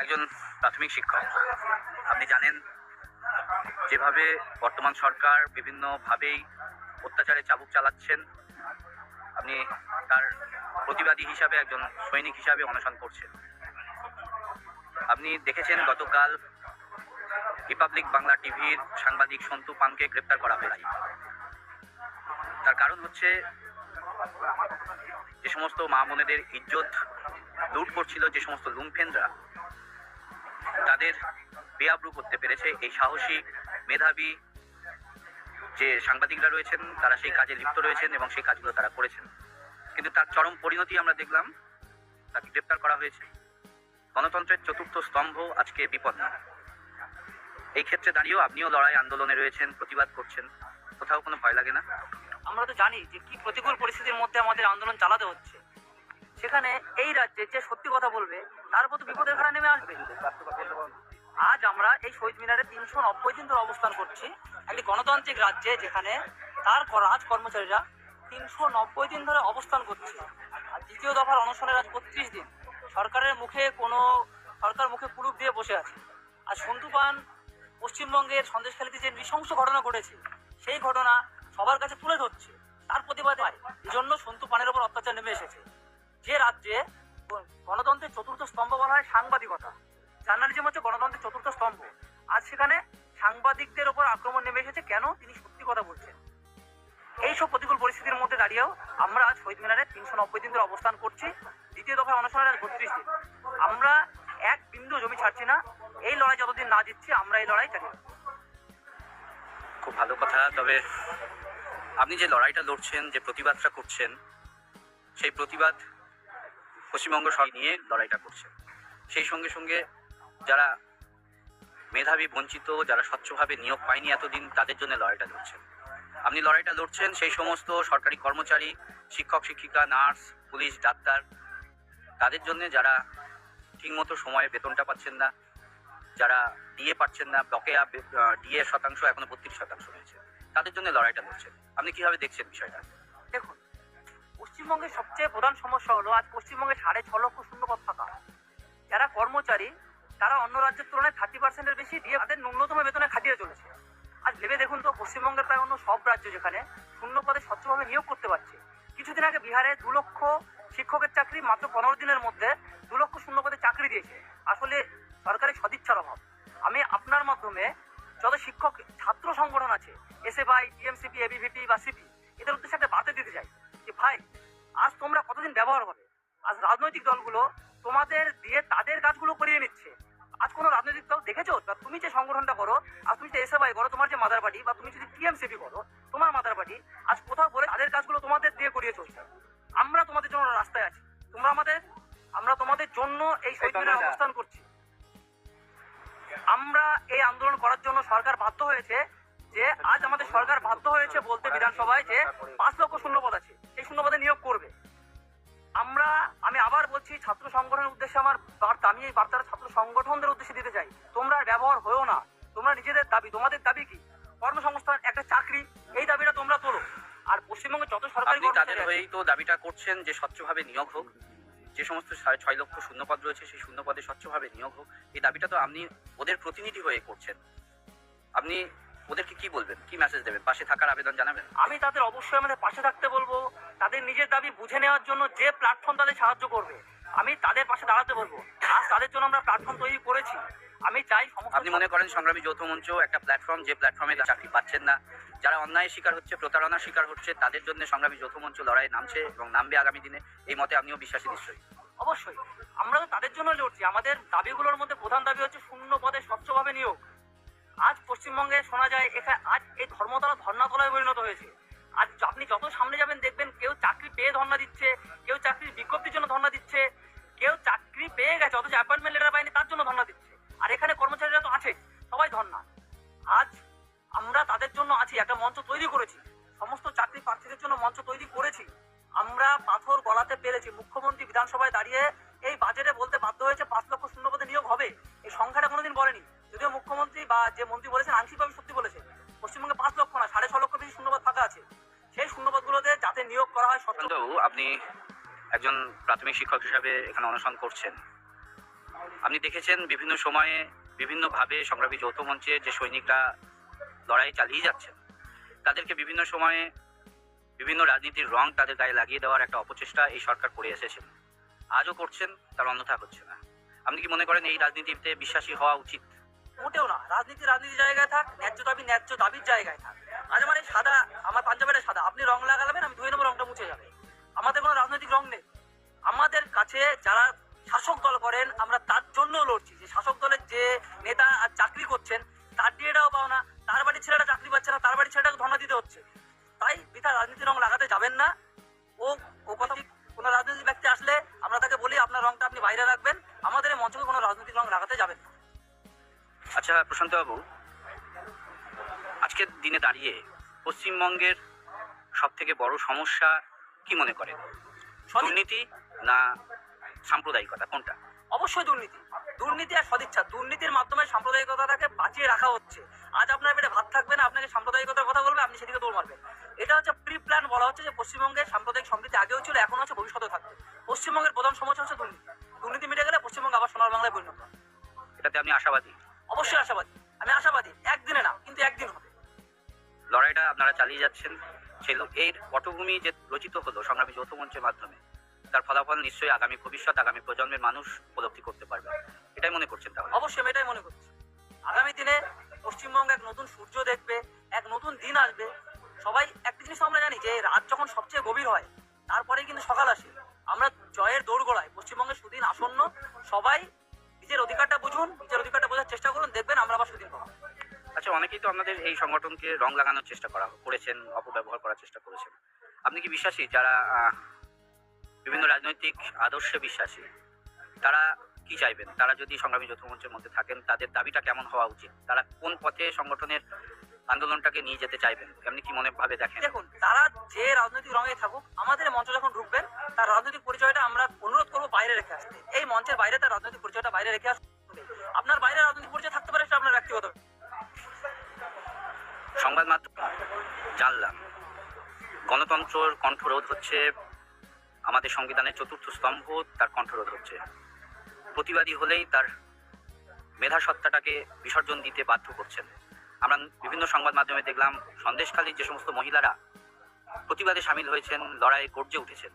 একজন প্রাথমিক শিক্ষক। আপনি জানেন, যেভাবে বর্তমান সরকার বিভিন্নভাবেই অত্যাচারে চাবুক চালাচ্ছেন, আপনি তার প্রতিবাদী হিসাবে একজন সৈনিক হিসাবে অনশন করছেন। আপনি দেখেছেন গতকাল রিপাবলিক বাংলা টিভির সাংবাদিক সন্তু পানকে গ্রেপ্তার করা হয়। তার কারণ হচ্ছে, যে সমস্ত মা বোনেদের ইজ্জত লুট করছিল যে সমস্ত লুমফেনরা তাদের বেআব্রু করতে পেরেছে। এই সাহসী মেধাবী যে সাংবাদিকরা রয়েছেন, তারা সেই কাজে লিপ্ত রয়েছেন এবং সেই কাজগুলো তারা করেছেন। কিন্তু তার চরম পরিণতি আমরা দেখলাম, তাকে গ্রেপ্তার করা হয়েছে। গণতন্ত্রের চতুর্থ স্তম্ভ আজকে বিপন্ন। এই ক্ষেত্রে দাঁড়িয়েও আপনিও লড়াই আন্দোলনে রয়েছেন, প্রতিবাদ করছেন। কোথাও কোনো ভয় লাগে না? আমরা তো জানি যে কি প্রতিকূল পরিস্থিতির মধ্যে আমাদের আন্দোলন চালাতে হচ্ছে। সেখানে এই রাজ্যে যে সত্যি কথা বলবে, তার উপর বিপদের ঘাড়ে নেমে আসবে। আজ আমরা এই শহীদ মিনারে তিনশো নব্বই দিন ধরে অবস্থান করছি। একটি গণতান্ত্রিক রাজ্যে যেখানে তার রাজ কর্মচারীরা তিনশো নব্বই দিন ধরে অবস্থান করছে। আর দ্বিতীয় দফার অনশনের আজ বত্রিশ দিন। সরকারের মুখে কোনো, সরকার মুখে পুরুপ দিয়ে বসে আছে। আর সন্তু পান পশ্চিমবঙ্গের সন্দেশখালীতে যে নৃশংস ঘটনা ঘটেছে, সেই ঘটনা সবার কাছে তুলে ধরছে। তার প্রতিবাদে জন্য সন্তু পানের উপর অত্যাচার নেমে এসেছে। স্তম্ভ বলা হয় সাংবাদিকতা। জার্নালিজম হচ্ছে গণতন্ত্রের চতুর্থ স্তম্ভ। আজ সেখানে সাংবাদিকদের ওপর আক্রমণ নেমে এসেছে কেন তিনি সত্যি কথা বলছেন। এইসব প্রতিকূল পরিস্থিতির মধ্যে দাঁড়িয়েও আমরা আজ শহীদ মিনারে তিনশো নব্বই দিন ধরে অবস্থান করছি। দ্বিতীয় দফায় অনুসরণের আজ বত্রিশ দিন। আমরা এক বিন্দু জমি ছাড়ছি না। এই লড়াই যতদিন না জিতছি, আমরা এই লড়াই চালিয়ে খুব ভালো কথা, তবে আপনি যে লড়াইটা লড়ছেন, যে প্রতিবাদটা করছেন, সেই প্রতিবাদ পশ্চিমবঙ্গ সরকার নিয়ে লড়াইটা করছেন সেই সঙ্গে সঙ্গে যারা মেধাবী, বঞ্চিত, যারা স্বচ্ছভাবে নিয়োগ পায়নি এতদিন, তাদের জন্য লড়াইটা লড়ছেন আপনি লড়াইটা লড়ছেন, সেই সমস্ত সরকারি কর্মচারী, শিক্ষক, শিক্ষিকা, নার্স, পুলিশ, ডাক্তার, তাদের জন্য যারা ঠিকমতো সময়ে বেতনটা পাচ্ছেন না, যারা ডিএ পাচ্ছেন না, বকেয়া ডিএ শতাংশ, এখনও বত্রিশ শতাংশ রয়েছে তাদের জন্য লড়াইটা লড়ছেন। আপনি কীভাবে দেখছেন বিষয়টা? দেখুন পশ্চিমবঙ্গের সবচেয়ে প্রধান সমস্যা হলো আজ পশ্চিমবঙ্গে সাড়ে ছ লক্ষ শূন্য শূন্যপদ ফাঁকা যারা কর্মচারী, তারা অন্য রাজ্যের তুলনায় থার্টি পার্সেন্টের বেশি দিয়ে তাদের ন্যূনতম বেতনে খাটিয়ে চলেছে। আজ ভেবে দেখুন তো, পশ্চিমবঙ্গের প্রায় অন্য সব রাজ্য যেখানে শূন্য পদে স্বচ্ছভাবে নিয়োগ করতে পারছে। কিছুদিন আগে বিহারে দু লক্ষ শিক্ষকের চাকরি মাত্র পনেরো দিনের মধ্যে দু লক্ষ শূন্য পদে চাকরি দিয়েছে। আসলে সরকারের সদিচ্ছার অভাব। আমি আপনার মাধ্যমে যত শিক্ষক, ছাত্র সংগঠন আছে এসএফআই টিএমসিপি এবিভিপি বা সিপি এদের উদ্দেশ্যে একটা বার্তা দিতে চাই যে, ভাই কতদিন ব্যবহার হবে? আজ রাজনৈতিক দলগুলো তোমাদের দিয়ে তাদের কাজগুলো করিয়ে নিচ্ছে। আজ কোনো রাজনৈতিক দল দেখেছ? বা তুমি যে সংগঠনটা করো আর তুমি যে এসএফআই করো তোমার যে মাদার পার্টি বা তুমি যদি টিএমসিপি করো তোমার মাদার পার্টি আজ কোথাও বলে তাদের কাজগুলো তোমাদের দিয়ে করিয়ে চলছে। আমরা তোমাদের জন্য রাস্তায় আছি। তোমরা আমাদের আমরা তোমাদের জন্য এই মিনারে অবস্থান করছি। আমরা এই আন্দোলন করার জন্য সরকার বাধ্য হয়েছে যে আজ আমাদের সরকার বাধ্য হয়েছে বলতে বিধানসভায় যে পাঁচ লক্ষ শূন্যপদ আছে। সেই শূন্যপদে নিয়োগ আবার বলছি ছাত্র সংগঠনের উদ্দেশ্যে আমার বার্তা আমি এই বার্তাটা ছাত্র সংগঠনদের উদ্দেশ্যে দিতে চাই। তোমরা ব্যবহার হয়েও না। তোমরা নিজেদের দাবি তোমাদের দাবি কি? কর্মসংস্থান একটা চাকরি এই দাবিটা তোমরা তোলো। আর পশ্চিমবঙ্গে যত সরকারি তাদের হয়েই তো দাবিটা করছেন যে স্বচ্ছভাবে নিয়োগ হোক। যে সমস্ত ছয় লক্ষ শূন্যপদ রয়েছে সেই শূন্যপদে স্বচ্ছভাবে নিয়োগ হোক। এই দাবিটা তো আপনি ওদের প্রতিনিধি হয়ে করছেন। আপনি ওদেরকে কি বলবেন? কি মেসেজ দেবেন? পাশে থাকার আবেদন জানাবেন? আমি তাদের অবশ্যই আমাদের পাশে থাকতে বলব। তাদের নিজের দাবি বুঝে নেওয়ার জন্য যে প্ল্যাটফর্ম তাদের সাহায্য করবে আমি তাদের পাশে দাঁড়াতে বলব। আজ তাদের জন্য আমরা প্ল্যাটফর্ম তৈরি করেছি। আমি চাই আপনি মনে করেন সংগ্রামী যৌথ মঞ্চ একটা প্ল্যাটফর্ম যে প্ল্যাটফর্মে চাকরি পাচ্ছেন না? যারা অন্যায় শিকার হচ্ছে প্রতারণার শিকার হচ্ছে তাদের জন্য সংগ্রামী যৌথ মঞ্চ লড়াই নামছে এবং নামবে আগামী দিনে। এই মতে আপনিও বিশ্বাসী নিশ্চয়ই। অবশ্যই। আমরা তো তাদের জন্য লড়ছি। আমাদের দাবিগুলোর মধ্যে প্রধান দাবি হচ্ছে শূন্য পদে স্বচ্ছভাবে নিয়োগ। আজ পশ্চিমবঙ্গে শোনা যায় এখানে আজ এই ধর্মতলা ধর্নাতলায় পরিণত হয়েছে। আজ আপনি যত সামনে যাবেন দেখবেন কেউ চাকরি পেয়ে ধর্ণা দিচ্ছে, কেউ চাকরির বিজ্ঞপ্তির জন্য ধর্না দিচ্ছে, কেউ চাকরি পেয়ে গেছে, অথচ অ্যাপয়েন্টমেন্ট লেটার পায়নি, তার জন্য ধর্ণা দিচ্ছে। আর এখানে কর্মচারীরা তো আছে, সবাই ধর্না আজ আমরা তাদের জন্য আছি, একটা মঞ্চ তৈরি করেছি। সমস্ত চাকরি প্রার্থীদের জন্য মঞ্চ তৈরি করেছি। আমরা পাথর গলাতে পেরেছি। মুখ্যমন্ত্রী বিধানসভায় দাঁড়িয়ে এই বাজেটে বলতে বাধ্য হয়েছে, পাঁচ লক্ষ শূন্য পদে নিয়োগ হবে। এই সংখ্যাটা কোনোদিন বলেনি। যদিও মুখ্যমন্ত্রী বা যে মন্ত্রী বলেছেন আংশিকভাবে সত্যি বলেছে। পশ্চিমবঙ্গে পাঁচ লক্ষ না, সাড়ে ছ লক্ষ বেশি শূন্যপদ ফাঁকা আছে। সেই শূন্যপদগুলোতে যাতে নিয়োগ করা হয় কিন্তু আপনি একজন প্রাথমিক শিক্ষক হিসাবে এখানে অনশন করছেন। আপনি দেখেছেন বিভিন্ন সময়ে বিভিন্নভাবে সংগ্রামী যৌথ মঞ্চে যে সৈনিকরা লড়াই চালিয়ে যাচ্ছেন, তাদেরকে বিভিন্ন সময়ে বিভিন্ন রাজনীতির রং তাদের গায়ে লাগিয়ে দেওয়ার একটা অপচেষ্টা এই সরকার করে এসেছেন আজও করছেন, তার অন্যথা হচ্ছে না। আপনি কি মনে করেন এই রাজনীতিতে বিশ্বাসী হওয়া উচিত? রাজনীতি রাজনীতি জায়গায় থাক, ন্যায্য দাবি ন্যায্য দাবির জায়গায় থাক। আজ মানে সাদা, আমার পাঞ্জাবের সাদা, আপনি রং লাগাবেন আমি ধুয়ে নেব, রংটা মুছে যাবে। আমাদের কোনো রাজনৈতিক রং নেই। আমাদের কাছে যারা শাসক দল করেন, আমরা তার জন্য লড়ছি। যে শাসক দলের যে নেতা আর চাকরি করছেন, তার ডিএটাও পাও না তার বাড়ির ছেলেটা চাকরি পাচ্ছে না, তার বাড়ির ছেলেটাকে ধর্ণা দিতে হচ্ছে। তাই বৃথা রাজনীতি রং লাগাতে যাবেন না। আচ্ছা প্রশান্ত বাবু আজকের দিনে দাঁড়িয়ে পশ্চিমবঙ্গের সব থেকে বড় সমস্যা কি মনে করেন? দুর্নীতি না সাম্প্রদায়িকতা কোনটা? অবশ্যই দুর্নীতি। দুর্নীতি আর সদিচ্ছা দুর্নীতির মাধ্যমে সাম্প্রদায়িকতাটাকে বাঁচিয়ে রাখা হচ্ছে। আজ আপনার পেটে ভাত থাকবে না আপনাকে সাম্প্রদায়িকতার কথা বলবে আপনি সেদিকে দৌড় মারবেন। এটা হচ্ছে প্রি প্ল্যান বলা হচ্ছে যে পশ্চিমবঙ্গের সাম্প্রদায়িক সম্প্রীতি আগেও ছিল এখন হচ্ছে ভবিষ্যতে থাকবে। পশ্চিমবঙ্গের প্রধান সমস্যা হচ্ছে দুর্নীতি। দুর্নীতি মিটে গেলে পশ্চিমবঙ্গ আবার সোনার বাংলায় পরিণত এটাতে আপনি আশাবাদী? অবশ্যই আশাবাদী। আমি আশাবাদী একদিনে না কিন্তু একদিন হবে। লড়াইটা আপনারা চালিয়ে যাচ্ছেন। সেই এর পটভূমি যে রচিত হলো সংগ্রামী যৌথ মঞ্চের মাধ্যমে তার ফলাফল নিশ্চয়ই আগামী ভবিষ্যৎ আগামী প্রজন্মের মানুষ উপলব্ধি করতে পারবে। এটাই মনে করছেন তাহলে? অবশ্যই আমি এটাই মনে করছি। আগামী দিনে পশ্চিমবঙ্গ এক নতুন সূর্য দেখবে এক নতুন দিন আসবে। সবাই একটা জিনিস আমরা জানি যে রাত যখন সবচেয়ে গভীর হয় তারপরেই কিন্তু সকাল আসে। আমরা জয়ের দৌড় গড়াই পশ্চিমবঙ্গের সুদিন আসন্ন সবাই নিজের অধিকারটা বুঝুন নিজের অধিকারটা বোঝার চেষ্টা করুন দেখবেন আমরা আবার সুদিন পাবো আচ্ছা অনেকেই তো আপনাদের এই সংগঠনকে রং লাগানোর চেষ্টা করা করেছেন অপব্যবহার করার চেষ্টা করেছেন। আপনি কি বিশ্বাসী? যারা বিভিন্ন রাজনৈতিক আদর্শে বিশ্বাসী তারা কি চাইবেন? তারা যদি সংগ্রামী যৌথ মঞ্চের মধ্যে থাকেন তাদের দাবিটা কেমন হওয়া উচিত? তারা কোন পথে সংগঠনের আন্দোলনটাকে নিয়ে যেতে চাইবেন? আপনি কি মনে ভাবে দেখেন? দেখুন তারা যে রাজনৈতিক রঙে থাকুক আমাদের মঞ্চ যখন ঢুকবেন তার রাজনৈতিক পরিচয়টা আমরা অনুরোধ করব মঞ্চের বাইরে তার রাজনৈতিক পরিচয়টা বাইরে রেখে আসতে আপনার বাইরে রাজনৈতিক পরিচয় থাকতে পারে সেটা আপনার ব্যক্তিগত। সংবাদ মাধ্যম, জানলাম। গণতন্ত্রর কণ্ঠরোধ হচ্ছে আমাদের সংবিধানের চতুর্থ স্তম্ভ, তার কণ্ঠরোধ হচ্ছে। প্রতিবাদী হলেই তার মেধাসত্তাটাকে বিসর্জন দিতে বাধ্য করছেন। আমরা বিভিন্ন সংবাদ মাধ্যমে দেখলাম, সন্দেশখালীর যে সমস্ত মহিলারা প্রতিবাদে সামিল হয়েছেন, লড়াইয়ে গর্জে উঠেছেন।